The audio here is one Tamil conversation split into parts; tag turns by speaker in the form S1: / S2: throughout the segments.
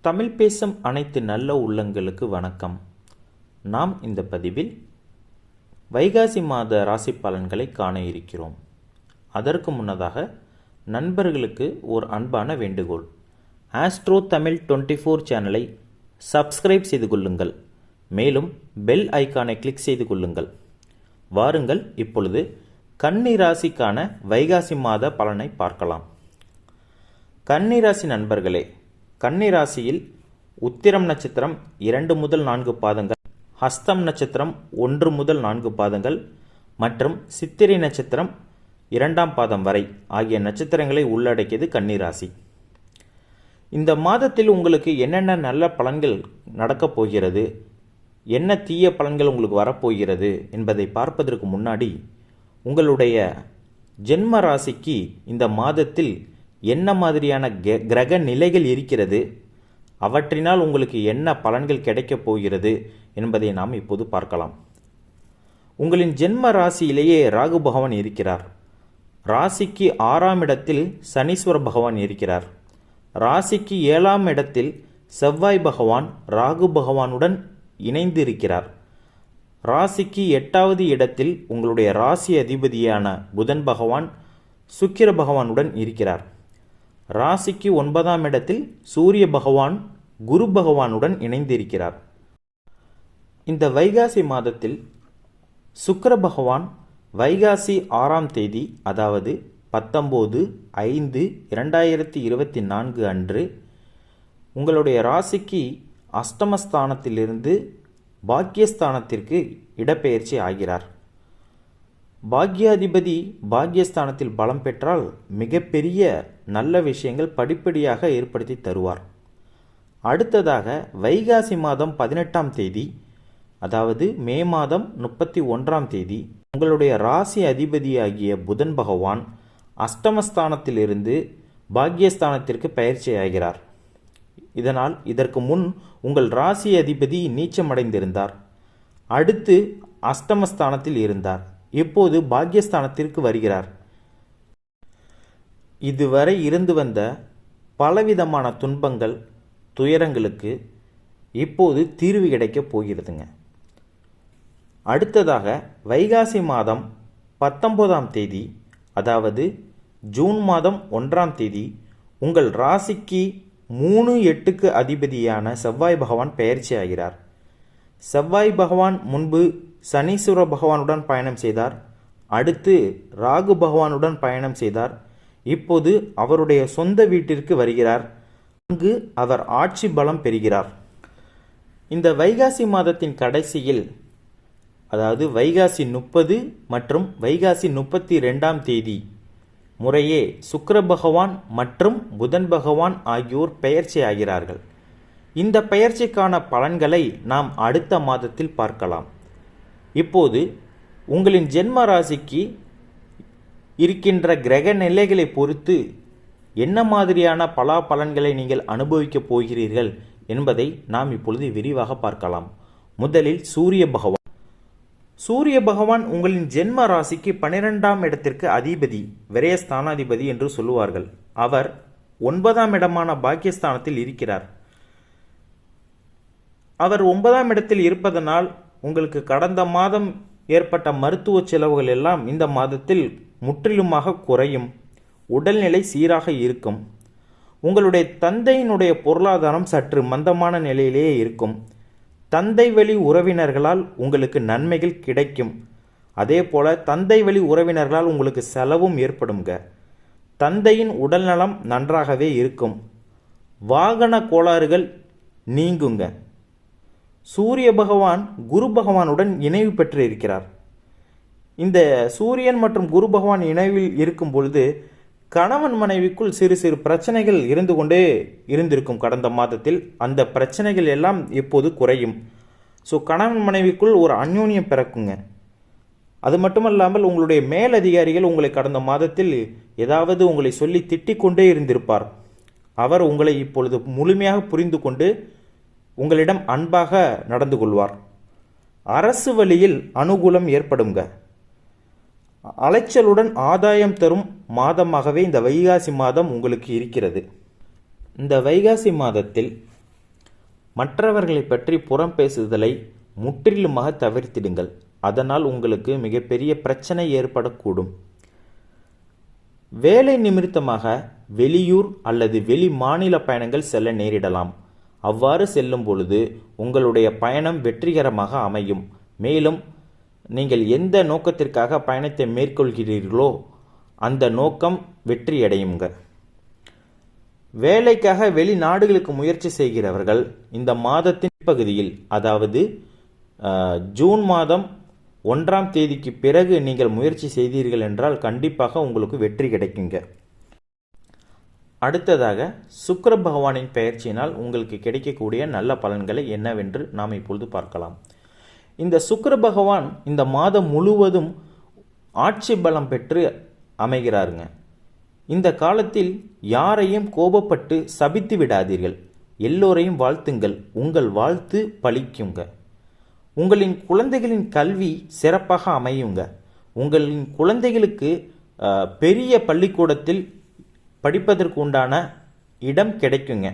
S1: தமிழ் பேசும் அனைத்து நல்ல உள்ளங்களுக்கு வணக்கம். நாம் இந்த பதிவில் வைகாசி மாத ராசி பலன்களை காண இருக்கிறோம். அதற்கு முன்னதாக நண்பர்களுக்கு ஒரு அன்பான வேண்டுகோள். ஆஸ்ட்ரோ தமிழ் டுவெண்ட்டி ஃபோர் சேனலை சப்ஸ்கிரைப் செய்து கொள்ளுங்கள். மேலும் பெல் ஐக்கானை கிளிக் செய்து கொள்ளுங்கள். வாருங்கள் இப்பொழுது கன்னி ராசிக்கான வைகாசி மாத பலனை பார்க்கலாம். கன்னிராசி நண்பர்களே கன்னிராசியில் உத்திரம் நட்சத்திரம் இரண்டு முதல் நான்கு பாதங்கள் ஹஸ்தம் நட்சத்திரம் ஒன்று முதல் நான்கு பாதங்கள் மற்றும் சித்திரை நட்சத்திரம் இரண்டாம் பாதம் வரை ஆகிய நட்சத்திரங்களை உள்ளடக்கியது கன்னிராசி இந்த மாதத்தில் உங்களுக்கு என்னென்ன நல்ல பலன்கள் நடக்கப் போகிறது? என்ன தீய பலன்கள் உங்களுக்கு வரப்போகிறது என்பதை பார்ப்பதற்கு முன்னாடி உங்களுடைய ஜென்ம ராசிக்கு இந்த மாதத்தில் என்ன மாதிரியான கெ- கிரக நிலைகள் இருக்கிறது? அவற்றினால் உங்களுக்கு என்ன பலன்கள் கிடைக்கப் போகிறது என்பதை நாம் இப்போது பார்க்கலாம். உங்களின் ஜென்ம ராசியிலேயே ராகு பகவான் இருக்கிறார். ராசிக்கு ஆறாம் இடத்தில் சனீஸ்வர பகவான் இருக்கிறார். ராசிக்கு ஏழாம் இடத்தில் செவ்வாய் பகவான் ராகு பகவானுடன் இணைந்து இருக்கிறார் ராசிக்கு எட்டாவது இடத்தில் உங்களுடைய ராசி அதிபதியான புதன் பகவான் சுக்கிர பகவானுடன் இருக்கிறார். ராசிக்கு ஒன்பதாம் இடத்தில் சூரிய பகவான் குரு பகவானுடன் இணைந்திருக்கிறார். இந்த வைகாசி மாதத்தில் சுக்கர பகவான் வைகாசி ஆறாம் தேதி அதாவது பத்தொம்போது ஐந்து இரண்டாயிரத்தி இருபத்தி நான்கு அன்று உங்களுடைய ராசிக்கு அஷ்டமஸ்தானத்திலிருந்து பாக்கியஸ்தானத்திற்கு இடப்பெயர்ச்சி ஆகிறார். பாக்யாதிபதி பாக்யஸ்தானத்தில் பலம் பெற்றால் மிகப்பெரிய நல்ல விஷயங்கள் படிப்படியாக ஏற்படுத்தி தருவார். அடுத்ததாக வைகாசி மாதம் பதினெட்டாம் தேதி அதாவது மே மாதம் முப்பத்தி ஒன்றாம் தேதி உங்களுடைய ராசி அதிபதியாகிய புதன் பகவான் அஷ்டமஸ்தானத்திலிருந்து பாக்யஸ்தானத்திற்கு பயிற்சியாகிறார். இதனால் இதற்கு முன் உங்கள் ராசி அதிபதி நீச்சமடைந்திருந்தார். அடுத்து அஷ்டமஸ்தானத்தில் இருந்தார். இப்போது பாக்யஸ்தானத்திற்கு வருகிறார். இதுவரை இருந்து வந்த பலவிதமான துன்பங்கள் துயரங்களுக்கு இப்போது தீர்வு கிடைக்கப் போகிறதுங்க. அடுத்ததாக வைகாசி மாதம் பத்தொம்போதாம் தேதி அதாவது ஜூன் மாதம் ஒன்றாம் தேதி உங்கள் ராசிக்கு மூணு எட்டுக்கு அதிபதியான செவ்வாய் பகவான் பெயர்ச்சி ஆகிறார் செவ்வாய் பகவான் முன்பு சனீஸ்வர பகவானுடன் பயணம் செய்தார். அடுத்து ராகு பகவானுடன் பயணம் செய்தார். இப்போது அவருடைய சொந்த வீட்டிற்கு வருகிறார். அங்கு அவர் ஆட்சி பலம் பெறுகிறார். இந்த வைகாசி மாதத்தின் கடைசியில் அதாவது வைகாசி முப்பது மற்றும் வைகாசி முப்பத்தி ரெண்டாம் தேதி முறையே சுக்கர பகவான் மற்றும் புதன் பகவான் ஆகியோர் பெயர்ச்சி ஆகிறார்கள் இந்த பெயர்ச்சிக்கான பலன்களை நாம் அடுத்த மாதத்தில் பார்க்கலாம். இப்போது உங்களின் ஜென்ம ராசிக்கு இருக்கின்ற கிரக நிலைகளை பொறுத்து என்ன மாதிரியான பலா பலன்களை நீங்கள் அனுபவிக்கப் போகிறீர்கள் என்பதை நாம் இப்பொழுது விரிவாக பார்க்கலாம். முதலில் சூரிய பகவான். சூரிய பகவான் உங்களின் ஜென்ம ராசிக்கு பன்னிரெண்டாம் இடத்திற்கு அதிபதி விரயஸ்தானாதிபதி என்று சொல்லுவார்கள். அவர் ஒன்பதாம் இடமான பாக்கியஸ்தானத்தில் இருக்கிறார். அவர் ஒன்பதாம் இடத்தில் இருப்பதனால் உங்களுக்கு கடந்த மாதம் ஏற்பட்ட மருத்துவ செலவுகள் எல்லாம் இந்த மாதத்தில் முற்றிலுமாக குறையும். உடல்நிலை சீராக இருக்கும். உங்களுடைய தந்தையினுடைய பொருளாதாரம் சற்று மந்தமான நிலையிலேயே இருக்கும். தந்தை வழி உறவினர்களால் உங்களுக்கு நன்மைகள் கிடைக்கும். அதே போல தந்தை வழி உறவினர்களால் உங்களுக்கு செலவும் ஏற்படுங்க தந்தையின் உடல்நலம் நன்றாகவே இருக்கும். வாகன கோளாறுகள் நீங்குங்க. சூரிய பகவான் குரு பகவானுடன் இணைவு பெற்று இருக்கிறார் இந்த சூரியன் மற்றும் குரு பகவான் இணைவில் இருக்கும் பொழுது கணவன் மனைவிக்குள் சிறு சிறு பிரச்சனைகள் இருந்து கொண்டே இருந்திருக்கும். கடந்த மாதத்தில் அந்த பிரச்சனைகள் எல்லாம் இப்போது குறையும்? ஸோ கணவன் மனைவிக்குள் ஒரு அந்யோன்யம் பிறக்குங்க. அது மட்டுமல்லாமல் உங்களுடைய மேலதிகாரிகள் உங்களை கடந்த மாதத்தில் ஏதாவது உங்களை சொல்லி திட்டிக் கொண்டே இருந்திருப்பார். அவர் உங்களை இப்பொழுது முழுமையாக புரிந்து கொண்டு உங்களிடம் அன்பாக நடந்து கொள்வார். அரசு வழியில் அனுகூலம் ஏற்படுங்க. அலைச்சலுடன் ஆதாயம் தரும் மாதமாகவே இந்த வைகாசி மாதம் உங்களுக்கு இருக்கிறது. இந்த வைகாசி மாதத்தில் மற்றவர்களை பற்றி புறம் பேசுதலை முற்றிலுமாக தவிர்த்திடுங்கள். அதனால் உங்களுக்கு மிகப்பெரிய பிரச்சனை ஏற்படக்கூடும். வேலை நிமித்தமாக வெளியூர் அல்லது வெளி மாநில பயணங்கள் செல்ல நேரிடலாம். அவ்வாறு செல்லும் பொழுது உங்களுடைய பயணம் வெற்றிகரமாக அமையும். மேலும் நீங்கள் எந்த நோக்கத்திற்காக பயணத்தை மேற்கொள்கிறீர்களோ அந்த நோக்கம் வெற்றியடையுங்க. வேலைக்காக வெளிநாடுகளுக்கு முயற்சி செய்கிறவர்கள் இந்த மாதத்தின் பகுதியில் அதாவது ஜூன் மாதம் ஒன்றாம் தேதிக்கு பிறகு நீங்கள் முயற்சி செய்தீர்கள் என்றால் கண்டிப்பாக உங்களுக்கு வெற்றி கிடைக்குங்க. அடுத்ததாக சுக்கர பகவானின் பெயர்ச்சியினால் உங்களுக்கு கிடைக்கக்கூடிய நல்ல பலன்களை என்னவென்று நாம் இப்பொழுது பார்க்கலாம். இந்த சுக்கர பகவான் இந்த மாதம் முழுவதும் ஆட்சி பலம் பெற்று அமைகிறாருங்க. இந்த காலத்தில் யாரையும் கோபப்பட்டு சபித்து விடாதீர்கள். எல்லோரையும் வாழ்த்துங்கள். உங்கள் வாழ்த்து பலிக்குங்க உங்களின் குழந்தைகளின் கல்வி சிறப்பாக அமையுங்க. உங்களின் குழந்தைகளுக்கு பெரிய பள்ளிக்கூடத்தில் படிப்பதற்கு உண்டான இடம் கிடைக்குங்க.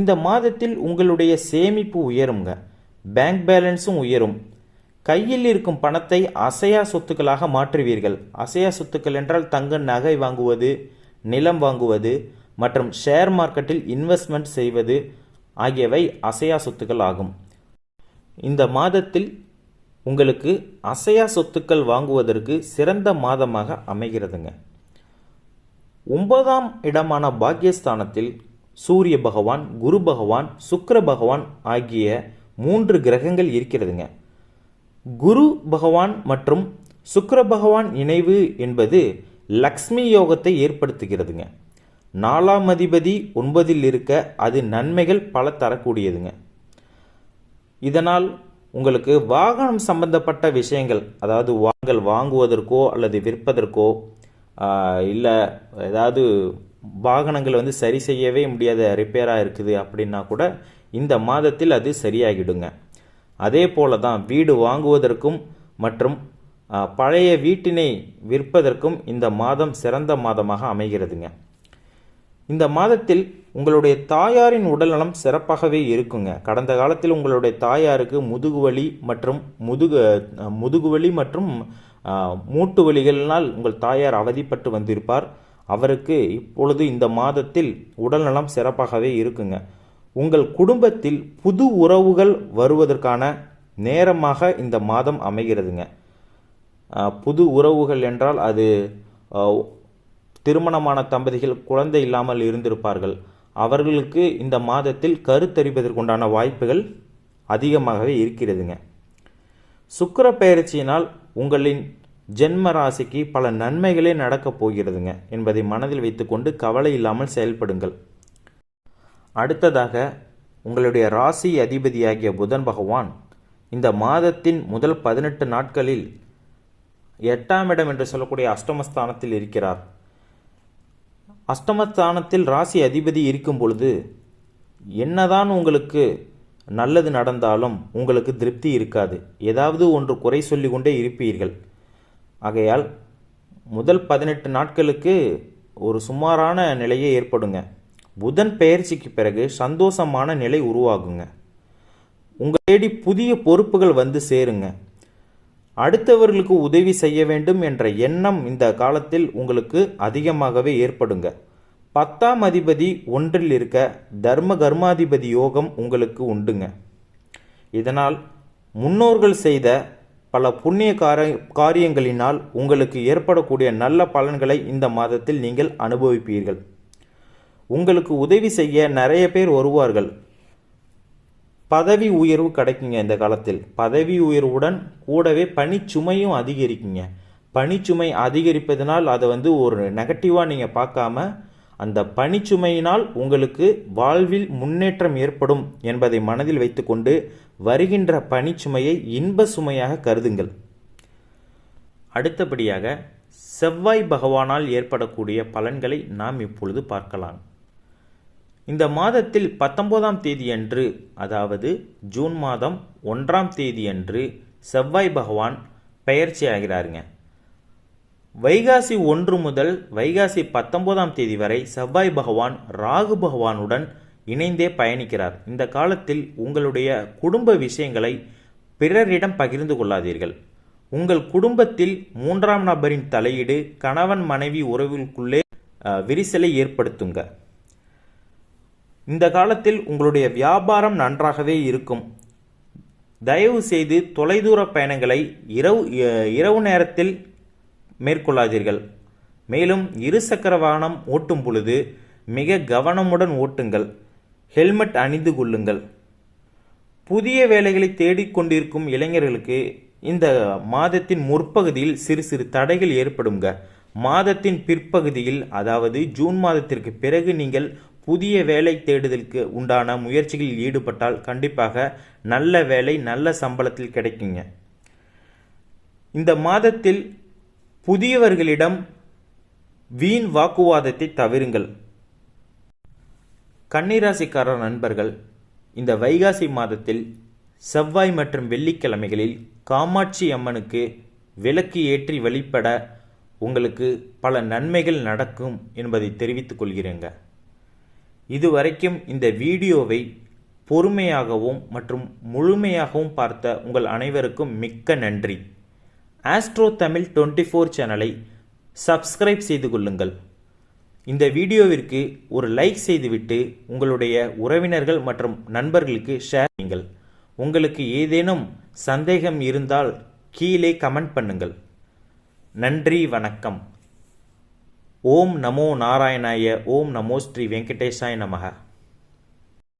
S1: இந்த மாதத்தில் உங்களுடைய சேமிப்பு உயருங்க. பேங்க் பேலன்ஸும் உயரும். கையில் இருக்கும் பணத்தை அசையா சொத்துக்களாக மாற்றுவீர்கள். அசையா சொத்துக்கள் என்றால் தங்க நகை வாங்குவது நிலம் வாங்குவது மற்றும் ஷேர் மார்க்கெட்டில் இன்வெஸ்ட்மெண்ட் செய்வது ஆகியவை அசையா சொத்துக்கள் ஆகும். இந்த மாதத்தில் உங்களுக்கு அசையா சொத்துக்கள் வாங்குவதற்கு சிறந்த மாதமாக அமைகிறதுங்க. ஒன்பதாம் இடமான பாக்கியஸ்தானத்தில் சூரிய பகவான் குரு பகவான் சுக்கர பகவான் ஆகிய மூன்று கிரகங்கள் இருக்கிறதுங்க. குரு பகவான் மற்றும் சுக்கர பகவான் இணைவு என்பது லக்ஷ்மி யோகத்தை ஏற்படுத்துகிறதுங்க. நாலாம் அதிபதி ஒன்பதில் இருக்க அது நன்மைகள் பல தரக்கூடியதுங்க. இதனால் உங்களுக்கு வாகனம் சம்பந்தப்பட்ட விஷயங்கள் அதாவது வாங்கல் வாங்குவதற்கோ அல்லது விற்பதற்கோ இல்லை ஏதாவது வாகனங்கள் வந்து சரி செய்யவே முடியாத ரிப்பேராக இருக்குது அப்படின்னா கூட இந்த மாதத்தில் அது சரியாகிடுங்க. அதே போல தான் வீடு வாங்குவதற்கும் மற்றும் பழைய வீட்டினை விற்பதற்கும் இந்த மாதம் சிறந்த மாதமாக அமைகிறதுங்க. இந்த மாதத்தில் உங்களுடைய தாயாரின் உடல்நலம் சிறப்பாகவே இருக்குங்க. கடந்த காலத்தில் உங்களுடைய தாயாருக்கு முதுகுவலி மற்றும் முதுகு முதுகுவலி மற்றும் மூட்டு வலிகளினால் உங்கள் தாயார் அவதிப்பட்டு வந்திருப்பார். அவருக்கு இப்பொழுது இந்த மாதத்தில் உடல்நலம் சிறப்பாகவே இருக்குங்க. உங்கள் குடும்பத்தில் புது உறவுகள் வருவதற்கான நேரமாக இந்த மாதம் அமைகிறதுங்க. புது உறவுகள் என்றால் அது திருமணமான தம்பதிகள் குழந்தை இல்லாமல் இருந்திருப்பார்கள். அவர்களுக்கு இந்த மாதத்தில் கருத்தரிப்பதற்குண்டான வாய்ப்புகள் அதிகமாகவே இருக்கிறதுங்க. சுக்கர பயிற்சியினால் உங்களின் ஜென்ம ராசிக்கு பல நன்மைகளே நடக்கப் போகிறதுங்க என்பதை மனதில் வைத்துக்கொண்டு கவலை இல்லாமல் செயல்படுங்கள். அடுத்ததாக உங்களுடைய ராசி அதிபதியாகிய புதன் பகவான் இந்த மாதத்தின் முதல் பதினெட்டு நாட்களில் எட்டாம் இடம் என்று சொல்லக்கூடிய அஷ்டமஸ்தானத்தில் இருக்கிறார். அஷ்டமஸ்தானத்தில் ராசி அதிபதி இருக்கும் பொழுது என்னதான் உங்களுக்கு நல்லது நடந்தாலும் உங்களுக்கு திருப்தி இருக்காது. ஏதாவது ஒன்று குறை சொல்லி கொண்டே இருப்பீர்கள். ஆகையால் முதல் பதினெட்டு நாட்களுக்கு ஒரு சுமாரான நிலையே ஏற்படுங்க. புதன் பெயர்ச்சிக்கு பிறகு சந்தோஷமான நிலை உருவாகுங்க. உங்கள் தேடி புதிய பொறுப்புகள் வந்து சேருங்க. அடுத்தவர்களுக்கு உதவி செய்ய வேண்டும் என்ற எண்ணம் இந்த காலத்தில் உங்களுக்கு அதிகமாகவே ஏற்படுங்க. பத்தாம் அதிபதி ஒன்றில் இருக்க தர்ம கர்மாதிபதி யோகம் உங்களுக்கு உண்டுங்க. இதனால் முன்னோர்கள் செய்த பல புண்ணிய கார காரியங்களினால் உங்களுக்கு ஏற்படக்கூடிய நல்ல பலன்களை இந்த மாதத்தில் நீங்கள் அனுபவிப்பீர்கள். உங்களுக்கு உதவி செய்ய நிறைய பேர் வருவார்கள். பதவி உயர்வு கிடைக்குங்க இந்த காலத்தில். பதவி உயர்வுடன் கூடவே பணிச்சுமையும் அதிகரிக்குங்க. பணிச்சுமை அதிகரிப்பதனால் அதை வந்து ஒரு நெகட்டிவாக நீங்கள் பார்க்காம அந்த பணிச்சுமையினால் உங்களுக்கு வாழ்வில் முன்னேற்றம் ஏற்படும் என்பதை மனதில் வைத்துக்கொண்டு வருகின்ற பணிச்சுமையை இன்ப சுமையாக கருதுங்கள். அடுத்தபடியாக செவ்வாய் பகவானால் ஏற்படக்கூடிய பலன்களை நாம் இப்பொழுது பார்க்கலாம். இந்த மாதத்தில் பத்தொன்பதாம் தேதியன்று அதாவது ஜூன் மாதம் ஒன்றாம் தேதியன்று செவ்வாய் பகவான் பெயர்ச்சி ஆகிறாருங்க வைகாசி ஒன்று முதல் வைகாசி பத்தொன்பதாம் தேதி வரை செவ்வாய் பகவான் ராகு பகவானுடன் இணைந்தே பயணிக்கிறார். இந்த காலத்தில் உங்களுடைய குடும்ப விஷயங்களை பிறரிடம் பகிர்ந்து கொள்ளாதீர்கள். உங்கள் குடும்பத்தில் மூன்றாம் நபரின் தலையீடு கணவன் மனைவி உறவிற்குள்ளே விரிசலை ஏற்படுத்துங்க. இந்த காலத்தில் உங்களுடைய வியாபாரம் நன்றாகவே இருக்கும். தயவு செய்து தொலைதூர பயணங்களை இரவு இரவு நேரத்தில் மேற்கொள்ளாதீர்கள். மேலும் இருசக்கர வாகனம் ஓட்டும் பொழுது மிக கவனமுடன் ஓட்டுங்கள். ஹெல்மெட் அணிந்து கொள்ளுங்கள். புதிய வேலைகளை தேடிக்கொண்டிருக்கும் இளைஞர்களுக்கு இந்த மாதத்தின் முற்பகுதியில் சிறு சிறு தடைகள் ஏற்படுங்க. மாதத்தின் பிற்பகுதியில் அதாவது ஜூன் மாதத்திற்கு பிறகு நீங்கள் புதிய வேலை தேடுதலுக்கு உண்டான முயற்சிகளில் ஈடுபட்டால் கண்டிப்பாக நல்ல வேலை நல்ல சம்பளத்தில் கிடைக்குங்க. இந்த மாதத்தில் புதியவர்களிடம் வீண் வாக்குவாதத்தை தவிருங்கள். கன்னிராசிக்கார நண்பர்கள் இந்த வைகாசி மாதத்தில் செவ்வாய் மற்றும் வெள்ளிக்கிழமைகளில் காமாட்சி அம்மனுக்கு விளக்கு ஏற்றி வழிபட உங்களுக்கு பல நன்மைகள் நடக்கும் என்பதை தெரிவித்துக் கொள்கிறேங்க. இதுவரைக்கும் இந்த வீடியோவை பொறுமையாகவும் மற்றும் முழுமையாகவும் பார்த்த உங்கள் அனைவருக்கும் மிக்க நன்றி. ஆஸ்ட்ரோ தமிழ் டுவெண்ட்டி ஃபோர் சேனலை சப்ஸ்கிரைப் செய்து கொள்ளுங்கள். இந்த வீடியோவிற்கு ஒரு லைக் செய்துவிட்டு உங்களுடைய உறவினர்கள் மற்றும் நண்பர்களுக்கு ஷேர் செய்யுங்கள். உங்களுக்கு ஏதேனும் சந்தேகம் இருந்தால் கீழே கமெண்ட் பண்ணுங்கள். நன்றி வணக்கம். ஓம் நமோ நாராயணாய ஓம் நமோ ஸ்ரீ வெங்கடேஷாய நமக.